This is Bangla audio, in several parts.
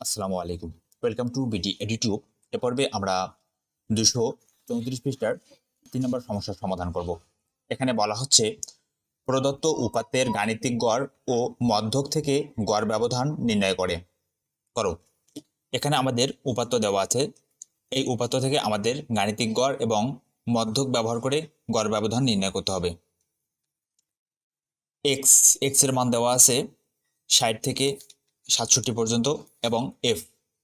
আসসালামু আলাইকুম। ওয়েলকাম টু বিটি এডিটিউব এ পর্বে আমরা দুশো চৌত্রিশ পৃষ্ঠার তিন নম্বর সমস্যার সমাধান করব। এখানে বলা হচ্ছে, প্রদত্ত উপাত্তের গাণিতিক গড় ও মধ্যক থেকে গড় ব্যবধান নির্ণয় করে। করো। এখানে আমাদের উপাত্ত দেওয়া আছে। এই উপাত্ত থেকে আমাদের গাণিতিক গড় এবং মধ্যক ব্যবহার করে গড় ব্যবধান নির্ণয় করতে হবে। এক্স এক্সের মান দেওয়া আছে ষাট থেকে সাতষট্টি পর্যন্ত এবং এফ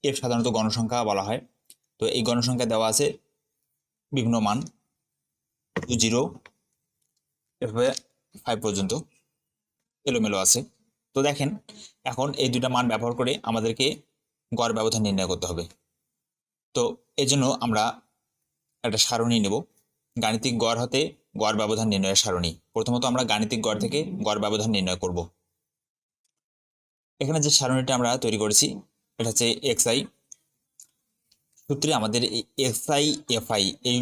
এফ সাধারণত গণসংখ্যা বলা হয়। তো এই গণসংখ্যা দেওয়া আছে বিভিন্ন মান। টু জিরো এভাবে ফাইভ পর্যন্ত। এলোমেলো আছে। তো দেখেন, এখন এই দুটা মান ব্যবহার করে আমাদেরকে গড় ব্যবধান নির্ণয় করতে হবে। তো এই জন্য আমরা একটা সারণী নেব। গাণিতিক গড় হতে গড় ব্যবধান নির্ণয়ের সারণী। প্রথমত আমরা গাণিতিক গড় থেকে গড় ব্যবধান নির্ণয় করব। এখানে যে সারণীটা আমরা তৈরি করেছি, এটা হচ্ছে এক্সআই সূত্রে আমাদের এক্সআই এফআই এই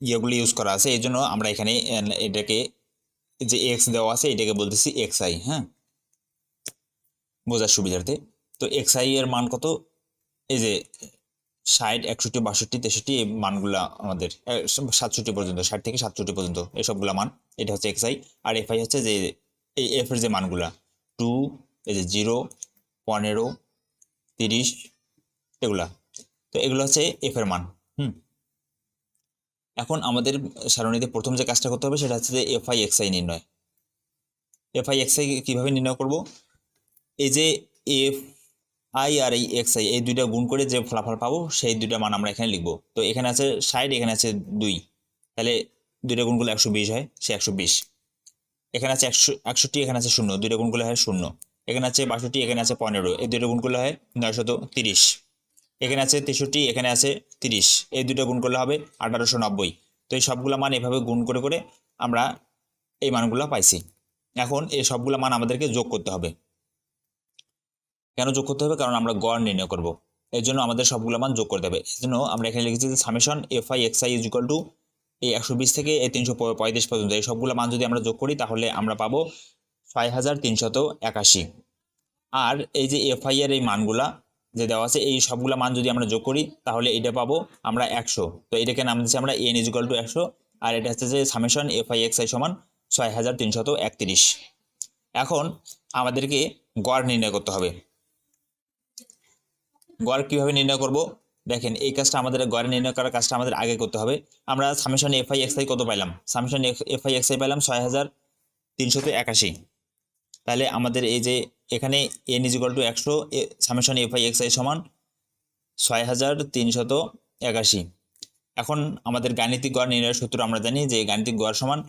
ইয়েগুলো ইউজ করা আছে এই জন্য আমরা এখানে এটাকে যে এক্স দেওয়া আছে, এটাকে বলতেছি এক্সআই হ্যাঁ? বোঝার সুবিধার্থে। তো এক্সআই এর মান কত? এই যে ষাট, একষট্টি, বাষট্টি, তেষট্টি, এই মানগুলা আমাদের সাতষট্টি পর্যন্ত, ষাট থেকে সাতষট্টি পর্যন্ত এসবগুলা মান, এটা হচ্ছে এক্সআই আর এফআই হচ্ছে যে এই এফ এর যে মানগুলা, টু এই যে জিরো, পনেরো, তিরিশ, এগুলা। তো এগুলো হচ্ছে এফ এর মান, হুম? এখন আমাদের সারণীতে প্রথম যে কাজটা করতে হবে সেটা হচ্ছে যে এফ আই এক্স আই নির্ণয়। এফ আই এক্স আই কীভাবে নির্ণয় করব? এই যে এফ আই আর এই এক্স আই এই দুইটা গুণ করে যে ফলাফল পাবো, সেই দুইটা মান আমরা এখানে লিখব। তো এখানে আছে ষাট, এখানে আছে দুই। তাহলে দুইটা গুণ করলে একশো বিশ হয়, সে একশো বিশ। এখানে আছে একশো, একষট্টি, এখানে আছে শূন্য। দুইটা গুণ করলে হয় শূন্য। এখানে আছে বাষট্টি, এখানে আছে পনেরো। এই দুটো গুণ করলে হয় নয়শত তিরিশ। এখানে আছে তেষট্টি, এখানে আছে তিরিশ। এই দুটো গুণ করলে হবে আঠারোশো নব্বই। তো এই সবগুলো মান এভাবে গুণ করে করে আমরা এই মানগুলো পাইছি। এখন এই সবগুলো মান আমাদেরকে যোগ করতে হবে। কেন যোগ করতে হবে? কারণ আমরা গড় নির্ণয় করব। এর জন্য আমাদের সবগুলো মান যোগ করতে হবে। এই জন্য আমরা এখানে লিখেছি যে summation F I X I is equal to এই একশো বিশ থেকে এই তিনশো পঁয়ত্রিশ পর্যন্ত। এই সবগুলো মান যদি আমরা যোগ করি, তাহলে আমরা পাবো ছয় হাজার তিনশত একাশি। আর এই যে এফআই এর এই মানগুলা যে দেওয়া আছে, এই সবগুলা মান যদি আমরা যোগ করি, তাহলে এটা পাবো আমরা একশো। তো এটাকে নাম দিচ্ছি আমরা এন ইজিক্যাল টু একশো, আর এটা হচ্ছে যে সামেশন এফআই এক্স আই সমান ছয় হাজার তিনশত একত্রিশ। এখন আমাদেরকে গড় নির্ণয় করতে হবে। গড় কীভাবে নির্ণয় করব? দেখেন, এই কাজটা আমাদের গড় নির্ণয় করার কাজটা আমাদের আগে করতে হবে। আমরা সামেশন এফআই এক্স আই কত পাইলাম? সামেশন এফআই এক্স আই পাইলাম ছয় হাজার তিনশত একাশি। তাহলে আমাদের এই যে এখানে এন ইজিক্যাল টু একশো summation F I X I সমান ছয় হাজার তিনশত একাশি। এখন আমাদের গাণিতিক গড় নির্ণয়ের সূত্র আমরা জানি যে গাণিতিক গড় সমান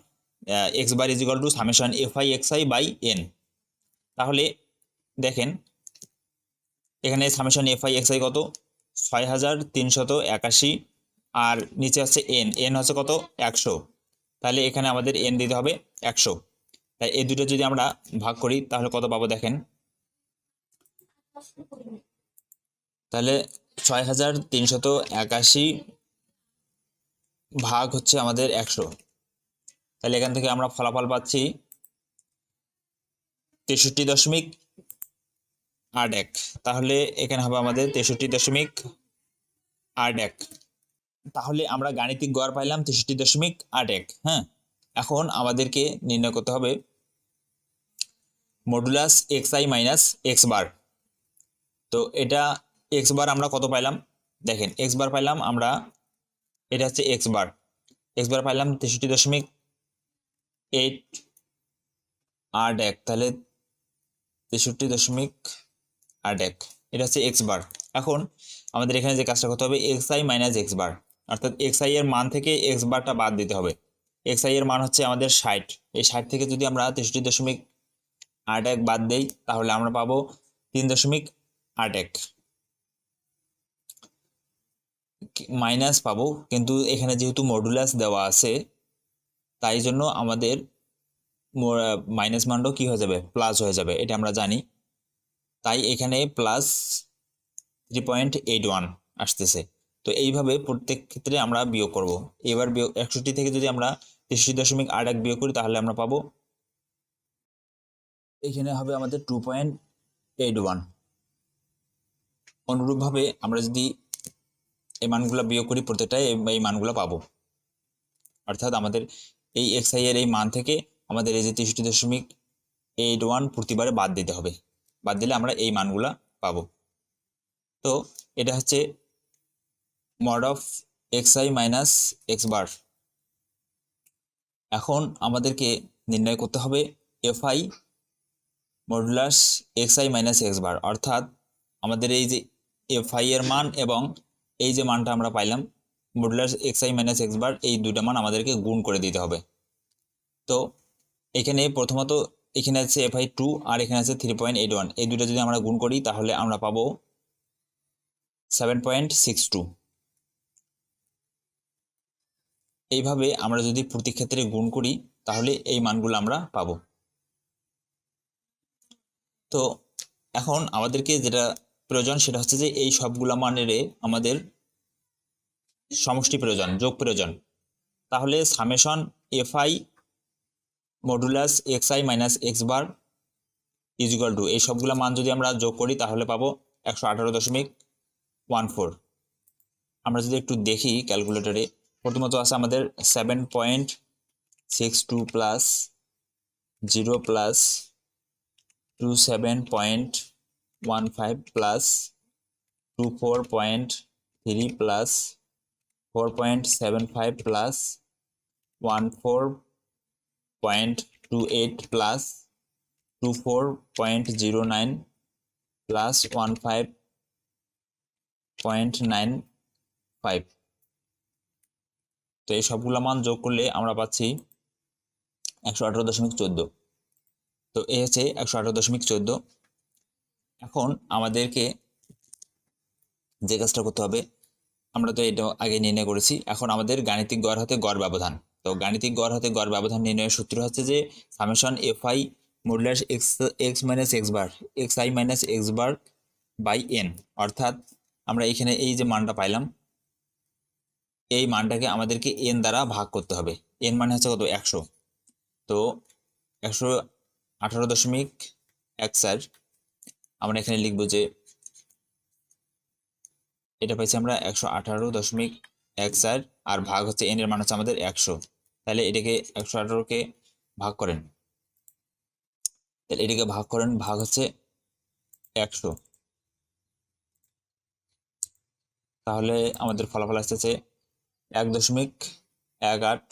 X bar is equal to summation F I X I by N তাহলে দেখেন, এখানে summation F I X I কত? ছয় হাজার তিনশত একাশি। আর নিচে হচ্ছে এন এন হচ্ছে কত? একশো। তাহলে এখানে আমাদের এন দিতে হবে একশো। তাই এই দুটো যদি আমরা ভাগ করি, তাহলে কত পাবো দেখেন? তাহলে ছয় হাজার তিনশত একাশি ভাগ হচ্ছে আমাদের একশো। তাহলে এখান থেকে আমরা ফলাফল পাচ্ছি তেষট্টি দশমিক আট এক। তাহলে এখানে হবে আমাদের তেষট্টি দশমিক আট এক। তাহলে আমরা গাণিতিক গড় পাইলাম তেষট্টি দশমিক আট এক হ্যাঁ? এখন আমাদেরকে নির্ণয় করতে হবে modulus X I minus X bar তো এটা এক্স বার আমরা কত পাইলাম? দেখেন এক্স বার পাইলাম আমরা, এটা হচ্ছে এক্স বার এক্স বার পাইলাম তেষট্টি দশমিক এইট আট এক, তাহলে তেষট্টি দশমিক আট এক, এটা হচ্ছে এক্স বার এখন আমাদের এখানে যে কাজটা করতে হবে X I minus X bar অর্থাৎ এক্স আই এর মান থেকে এক্স বারটা বাদ দিতে হবে। এক্স আই এর মান হচ্ছে আমাদের ষাট, এই ষাট থেকে যদি আমরা তেষট্টি দশমিক আট এক বাদ দেই, তাহলে আমরা পাবো তিন দশমিক আট এক। মাইনাস পাবো, কিন্তু এখানে যেহেতু মডুলাস দেওয়া আছে, তাই জন্য আমাদের মাইনাস মানটাও কি হয়ে যাবে? প্লাস হয়ে যাবে, এটা আমরা জানি। তাই এখানে plus three point eight one আসতেছে। তো এইভাবে প্রত্যেক ক্ষেত্রে আমরা বিয়োগ করব। এবার বিয়োগ একষট্টি থেকে যদি আমরা তেষট্টি দশমিক আট এক বিয়োগ করি, তাহলে আমরা পাবো এখানে হবে আমাদের টু পয়েন্ট এইট ওয়ান অনুরূপভাবে আমরা যদি এই মানগুলো বিয়োগ করি প্রত্যেকটাই এই- মানগুলো পাবো। অর্থাৎ আমাদের এই এক্স আই এর এই মান থেকে আমাদের এই যে তেষট্টি দশমিক এইট ওয়ান প্রতিবারে বাদ দিতে হবে। বাদ দিলে আমরা এই মানগুলা পাবো। তো এটা হচ্ছে mod of X I minus X bar এখন আমাদেরকে নির্ণয় করতে হবে F I modulus X I minus X bar অর্থাৎ আমাদের এই যে এফ আই এর মান এবং এই যে মানটা আমরা পাইলাম modulus X I minus X bar এই দুইটা মান আমাদেরকে গুণ করে দিতে হবে। তো এখানে প্রথমত এখানে আছে এফ আই টু আর এখানে আছে থ্রি পয়েন্ট এইট ওয়ান এই দুটো যদি আমরা গুণ করি, তাহলে আমরা পাবো সেভেন পয়েন্ট সিক্স টু এইভাবে আমরা যদি প্রতি ক্ষেত্রে গুণ করি, তাহলে এই মানগুলো আমরা পাবো। তো এখন আমাদেরকে যেটা প্রয়োজন সেটা হচ্ছে যে এই সবগুলা মানের আমাদের সমষ্টি প্রয়োজন, যোগ প্রয়োজন। তাহলে summation F I modulus X I minus X bar is equal to, এই সবগুলা মান যদি আমরা যোগ করি তাহলে পাবো একশো আঠারো দশমিক ওয়ান ফোর। আমরা যদি একটু দেখি ক্যালকুলেটরে প্রথমত আছে আমাদের seven point six two plus zero plus two seven point one five plus two four point three plus four point seven five plus one four point two eight plus two four point zero nine plus one five point nine five তো এই সবগুলো মান যোগ করলে আমরা পাচ্ছি একশো আঠারো দশমিক চোদ্দ। তো এই হচ্ছে একশো আঠারো দশমিক চোদ্দ। এখন আমাদেরকে যে কাজটা করতে হবে, আমরা তো এটা আগে নির্ণয় করেছি। এখন আমাদের গাণিতিক গড় হাতে গড় ব্যবধান। তো গাণিতিক গড় হাতে গড় ব্যবধান নির্ণয়ের সূত্র হচ্ছে যে summation F I modulus X X minus X bar, X I minus X bar by N. অর্থাৎ আমরা এখানে এই যে মানটা পাইলাম, এই মানটাকে আমাদেরকে এন দ্বারা ভাগ করতে হবে। এন মানে হচ্ছে কত? একশো। তো একশো আঠারো দশমিক এক চার আমরা এখানে লিখব যে এটা পাইছি আমরা একশো আঠারো দশমিক এক চার আর ভাগ হচ্ছে এন এর মান হচ্ছে আমাদের একশো। তাহলে এটাকে একশো আঠারোকে ভাগ করেন। তাহলে এটাকে ভাগ করেন, ভাগ হচ্ছে একশো। তাহলে আমাদের ফলাফল আসতেছে এক দশমিক এক আট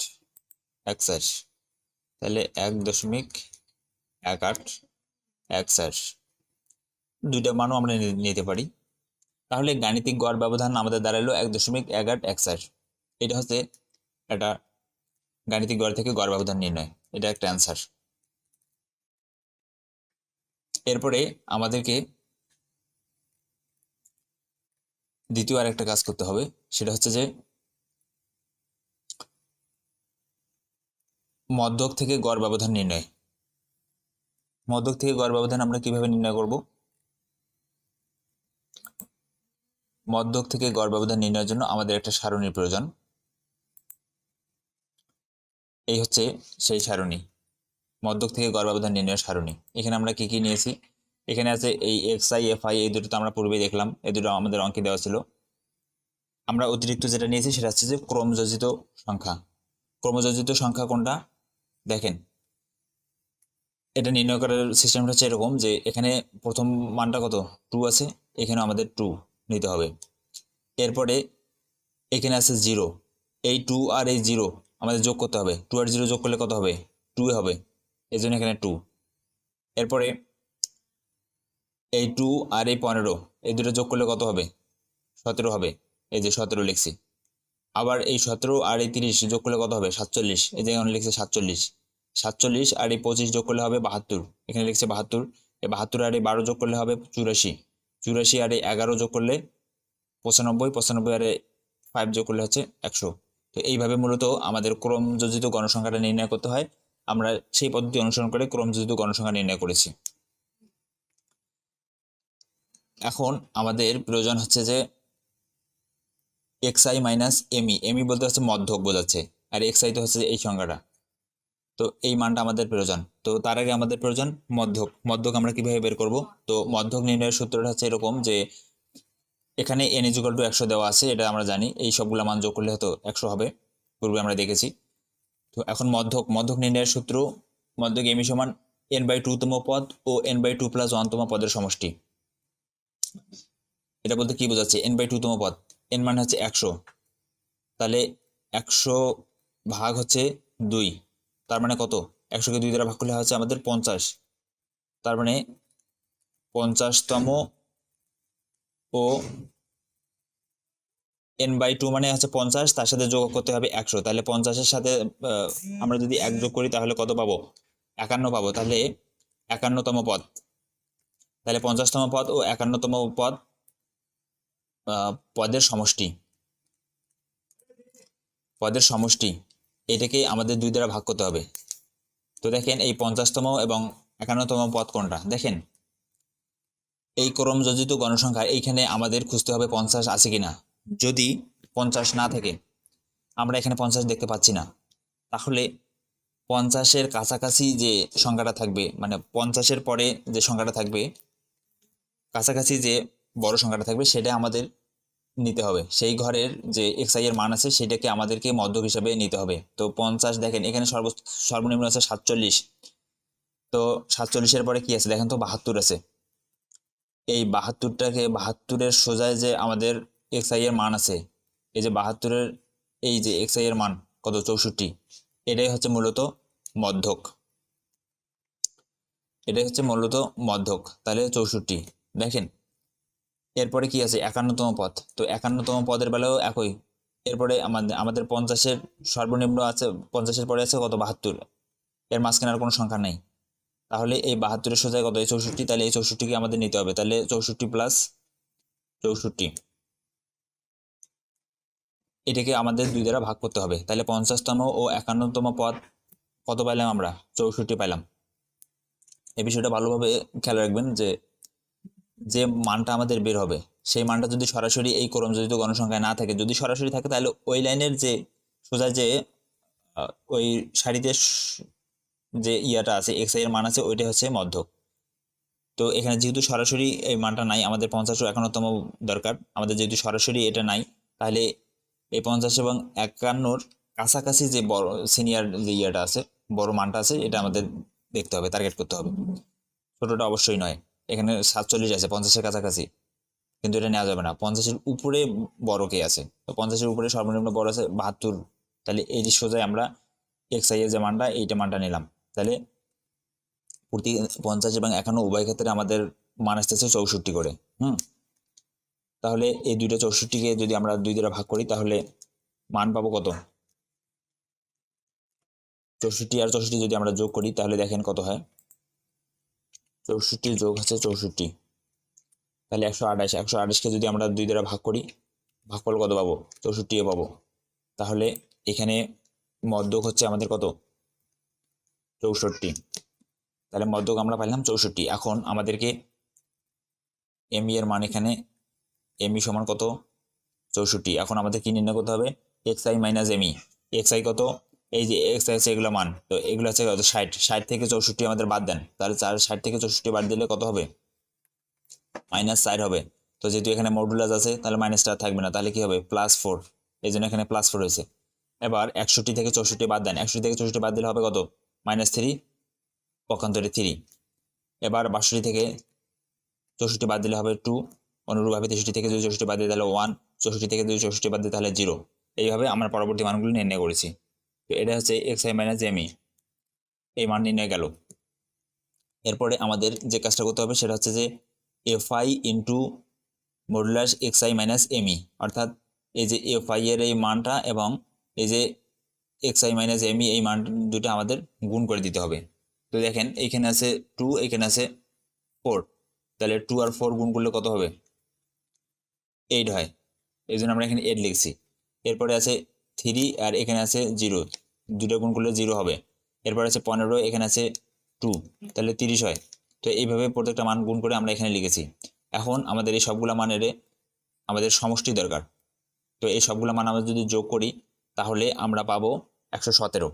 এক চার তাহলে এক দশমিক এক আট, এক চার দুইটা মানও আমরা নিতে পারি। তাহলে গাণিতিক গড় ব্যবধান আমাদের দাঁড়াল এক দশমিক এক আট, এক চার এটা হচ্ছে একটা গাণিতিক গড় থেকে গড় ব্যবধান নির্ণয়। এটা একটা অ্যান্সার এরপরে আমাদেরকে দ্বিতীয় আর একটা কাজ করতে হবে। সেটা হচ্ছে যে মধ্যক থেকে গড় ব্যবধান নির্ণয়। মধ্যক থেকে গড় ব্যবধান আমরা কীভাবে নির্ণয় করব? মধ্যক থেকে গড় ব্যবধান নির্ণয়ের জন্য আমাদের একটা সারণীর প্রয়োজন। এই হচ্ছে সেই সারণী মধ্যক থেকে গড় ব্যবধান নির্ণয়ের সারণী। এখানে আমরা কি কি নিয়েছি? এখানে আছে এই এক্স আই এফ আই এই দুটো তো আমরা পূর্বে দেখলাম, এই দুটো আমাদের অঙ্কে দেওয়া ছিল। আমরা অতিরিক্ত যেটা নিয়েছি সেটা হচ্ছে যে ক্রমযোজিত সংখ্যা। ক্রমযোজিত সংখ্যা কোনটা? দেখেন এটা নির্ণয় করার সিস্টেমটা হচ্ছে এরকম যে এখানে প্রথম মানটা কত? টু আছে এখানে আমাদের টু নিতে হবে। এরপরে এখানে আছে জিরো এই টু আর এই জিরো আমাদের যোগ করতে হবে। টু আর জিরো যোগ করলে কত হবে? টু হবে। এই জন্য এখানে টু এরপরে এই টু আর এই পনেরো, এই দুটো যোগ করলে কত হবে? সতেরো হবে। এই যে সতেরো লিখছি। আবার এই সতেরো আর এই তিরিশ যোগ করলে কত হবে? সাতচল্লিশ। এই যে লিখছে সাতচল্লিশ। সাতচল্লিশ আর এই পঁচিশ যোগ করলে হবে বাহাত্তর। এখানে লিখছে বাহাত্তর। এই বাহাত্তর আর এই বারো যোগ করলে হবে চুরাশি। চুরাশি আর এই এগারো যোগ করলে পঁচানব্বই পঁচানব্বই আর ফাইভ যোগ করলে হচ্ছে একশো। তো এইভাবে মূলত আমাদের ক্রমযোজিত গণসংখ্যাটা নির্ণয় করতে হয়। আমরা সেই পদ্ধতি অনুসরণ করে ক্রমযোজিত গণসংখ্যা নির্ণয় করেছি। এখন আমাদের প্রয়োজন হচ্ছে যে X I minus M E M E বলতে হচ্ছে মধ্যক বোঝাচ্ছে। আর এক্স আই তো হচ্ছে এই সংখ্যাটা। তো এই মানটা আমাদের প্রয়োজন। তো তার আগে আমাদের প্রয়োজন মধ্যক। মধ্যক আমরা কীভাবে বের করব? তো মধ্যক নির্ণয়ের সূত্রটা হচ্ছে এরকম যে এখানে এন ইজিক্যাল টু একশো দেওয়া আছে, এটা আমরা জানি। এই সবগুলো মান যোগ করলে হয়তো একশো হবে, পূর্বে আমরা দেখেছি। তো এখন মধ্যক। মধ্যক নির্ণয়ের সূত্র মধ্যক এমি সমান এন বাই টু তম পদ ও এন বাই টু প্লাস ওয়ানতম পদের সমষ্টি। এটা বলতে কি বোঝাচ্ছে? এন বাই টু তম পদ। এন মানে হচ্ছে একশো। তাহলে একশো ভাগ হচ্ছে দুই। তার মানে কত? একশোকে দুই দ্বারা ভাগ করলে হচ্ছে আমাদের পঞ্চাশ। তার মানে পঞ্চাশতম ও এন বাই টু মানে হচ্ছে পঞ্চাশ, তার সাথে যোগ করতে হবে একশো। তাহলে পঞ্চাশের সাথে আমরা যদি এক যোগ করি তাহলে কত পাবো? একান্ন পাবো। তাহলে একান্নতম পদ। তাহলে পঞ্চাশতম পদ ও একান্নতম পদ পদের সমষ্টি। পদের সমষ্টি। এটাকে আমাদের দুই দ্বারা ভাগ করতে হবে। তো দেখেন এই পঞ্চাশতম এবং একান্নতম পদ কোনটা? দেখেন, এই ক্রম যোজিত গণসংখ্যা এইখানে আমাদের খুঁজতে হবে পঞ্চাশ আছে কিনা। যদি পঞ্চাশ না থাকে, আমরা এখানে পঞ্চাশ দেখতে পাচ্ছি না। তাহলে পঞ্চাশের কাছাকাছি যে সংখ্যাটা থাকবে মানে পঞ্চাশের পরে যে সংখ্যাটা থাকবে, কাছাকাছি যে বড় সংখ্যাটা থাকবে, সেটা আমাদের নিতে হবে। সেই ঘরের যে এক্সআই এর মান আছে, সেটাকে আমাদেরকে মধ্যক হিসাবে নিতে হবে। তো পঞ্চাশ, দেখেন, এখানে সর্ব সর্বনিম্ন আছে সাতচল্লিশ। তো সাতচল্লিশের পরে কি আছে? দেখেন তো বাহাত্তর আছে। এই বাহাত্তরটাকে, বাহাত্তরের সোজায় যে আমাদের এক্সআই এর মান আছে, এই যে বাহাত্তরের, এই যে এক্সআই এর মান, কত? চৌষট্টি। এটাই হচ্ছে মূলত মধ্যক এটাই হচ্ছে মূলত মধ্যক তাহলে চৌষট্টি। দেখেন এরপরে কি আছে? একান্নতম পদ। তো একান্নতম পদের বেলাও একই। এরপরে আমাদের আমাদের পঞ্চাশের সর্বনিম্ন আছে, পঞ্চাশের পরে আছে কত? বাহাত্তর। এর মাঝখানে আর কোনো সংখ্যা নেই। তাহলে এই বাহাত্তরের সোজায় কত? এই চৌষট্টি, তাহলে এই চৌষট্টিকে আমাদের নিতে হবে। তাহলে চৌষট্টি প্লাস চৌষট্টি। এটাকে আমাদের দুই দ্বারা ভাগ করতে হবে। তাহলে পঞ্চাশতম ও একান্নতম পদ কত পাইলাম আমরা? চৌষট্টি পাইলাম এই বিষয়টা ভালোভাবে খেয়াল রাখবেন যে যে মানটা আমাদের বের হবে, সেই মানটা যদি সরাসরি এই ক্রমযোজিত গণসংখ্যায় না থাকে, যদি সরাসরি থাকে তাহলে ওই লাইনের যে সোজা যে ওই সারিতে যে ইয়াটা আছে এক্সের মান আছে ওইটা হচ্ছে মধ্যক। তো এখানে যেহেতু সরাসরি এই মানটা নাই, আমাদের পঞ্চাশ একান্নতম দরকার, আমাদের যেহেতু সরাসরি এটা নাই, তাহলে এই পঞ্চাশ এবং একান্নর কাছাকাছি যে বড় সিনিয়র যে ইয়াটা আছে, বড় মানটা আছে, এটা আমাদের দেখতে হবে টার্গেট করতে হবে। ছোটটা অবশ্যই নয়। এখানে সাতচল্লিশ আছে, পঞ্চাশের কাছাকাছি। কিন্তু এটা নেওয়া যাবে না। পঞ্চাশের উপরে বড় কে আছে? তো পঞ্চাশের উপরে সর্বনিম্ন বড় আছে বাহাত্তর। তাহলে এই যে সোজায় আমরা এক্সের যে মানটা, এইটা মানটা নিলাম। তাহলে প্রতি পঞ্চাশ এবং একান্ন উভয় ক্ষেত্রে আমাদের মান আসতেছে চৌষট্টি করে, হুম? তাহলে এই দুইটা চৌষট্টিকে যদি আমরা দুই দ্বারা ভাগ করি, তাহলে মান পাবো কত? চৌষট্টি আর চৌষট্টি যদি আমরা যোগ করি, তাহলে দেখেন কত হয়? চৌষট্টি যোগ হচ্ছে চৌষট্টি। তাহলে একশো আঠাশ, একশো আঠাশকে যদি আমরা দুই দ্বারা ভাগ করি ভাগ করলে কত পাবো? চৌষট্টিও পাবো। তাহলে এখানে মধ্যক হচ্ছে আমাদের কত? চৌষট্টি। তাহলে মধ্যক আমরা পাইলাম চৌষট্টি। এখন আমাদেরকে এমই এর মান এখানে এমই সমান কত? চৌষট্টি। এখন আমাদের কি নির্ণয় করতে হবে? X I minus M E X I কত? এই যে এক্স হচ্ছে এগুলো মান, তো এগুলো হচ্ছে কত? ষাট। ষাট থেকে চৌষট্টি আমাদের বাদ দেন। তাহলে চার, ষাট থেকে চৌষট্টি বাদ দিলে কত হবে? মাইনাস চার হবে। তো যেহেতু এখানে মডুলাস আছে, তাহলে মাইনাসটা থাকবে না। তাহলে কি হবে? প্লাস ফোর এই জন্য এখানে প্লাস ফোর হয়েছে। এবার একষট্টি থেকে চৌষট্টি বাদ দেন। একষট্টি থেকে চৌষট্টি বাদ দিলে হবে কত? মাইনাস থ্রি পক্ষান্তরে থ্রি এবার বাষট্টি থেকে চৌষট্টি বাদ দিলে হবে টু অনুরূপভাবে তেষট্টি থেকে যদি চৌষট্টি বাদ দিই তাহলে ওয়ান চৌষট্টি থেকে যদি চৌষট্টি বাদ দিই তাহলে জিরো এইভাবে আমরা পরবর্তী মানগুলি নির্ণয় করেছি। তো এটা হচ্ছে এক্স আই মাইনাস এমই এই মান নির্ণয় গেল। এরপরে আমাদের যে কাজটা করতে হবে সেটা হচ্ছে যে F I into modulus X I minus M E অর্থাৎ এই যে এফ আই এর এই মানটা এবং এই যে এক্স আই মাইনাস এমই এই মান দুটা আমাদের গুণ করে দিতে হবে। তো দেখেন এইখানে আছে টু এইখানে আছে ফোর তাহলে টু আর ফোর গুণ করলে কত হবে? এইট হয়। এই জন্য আমরা এখানে এইট লিখছি। এরপরে আছে থ্রি আর এখানে আছে জিরো দুটো গুণ করলে জিরো হবে। এরপর আছে পনেরো, এখানে আছে টু তাহলে তিরিশ হয়। তো এইভাবে প্রত্যেকটা মান গুণ করে আমরা এখানে লিখেছি। এখন আমাদের এই সবগুলা মানের আমাদের সমষ্টি দরকার। তো এই সবগুলা মান আমরা যদি যোগ করি, তাহলে আমরা পাবো একশো সতেরো।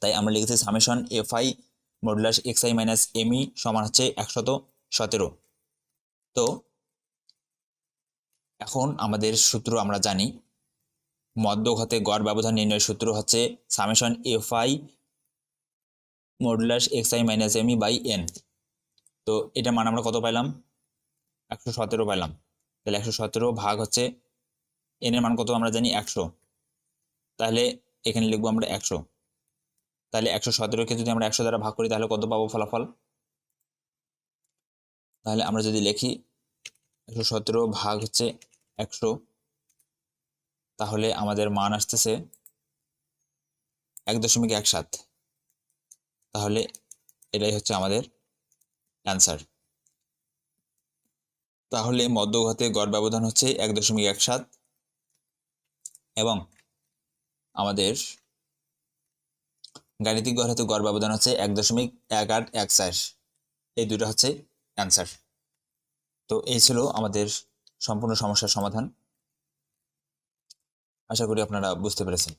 তাই আমরা লিখেছি summation F I modulus X I minus M E সমান হচ্ছে একশত সতেরো। তো এখন আমাদের সূত্র আমরা জানি মধ্যঘাতে গড় ব্যবধান নির্ণয়ের সূত্র হচ্ছে summation F I modulus X I minus M E by N. তো এটা মান আমরা কত পাইলাম? একশো সতেরো পাইলাম। তাহলে একশো সতেরো ভাগ হচ্ছে এনের মান কত আমরা জানি? একশো। তাহলে এখানে লিখব আমরা একশো। তাহলে একশো সতেরোকে যদি আমরা একশো দ্বারা ভাগ করি, তাহলে কত পাবো ফলাফল? তাহলে আমরা যদি লিখি একশো সতেরো ভাগ হচ্ছে একশো তাহলে আমাদের মান আসতেছে এক দশমিক এক সাত। তাহলে এটাই হচ্ছে আমাদের অ্যান্সার তাহলে মধ্যঘাতে গড় ব্যবধান হচ্ছে এক দশমিক এক সাত এবং আমাদের গাণিতিক গড় হাতে গড় ব্যবধান হচ্ছে এক দশমিক এক আট এক চার। এই দুটো হচ্ছে অ্যান্সার তো এই ছিল আমাদের সম্পূর্ণ সমস্যার সমাধান। আশা করি আপনারা বুঝতে পেরেছেন।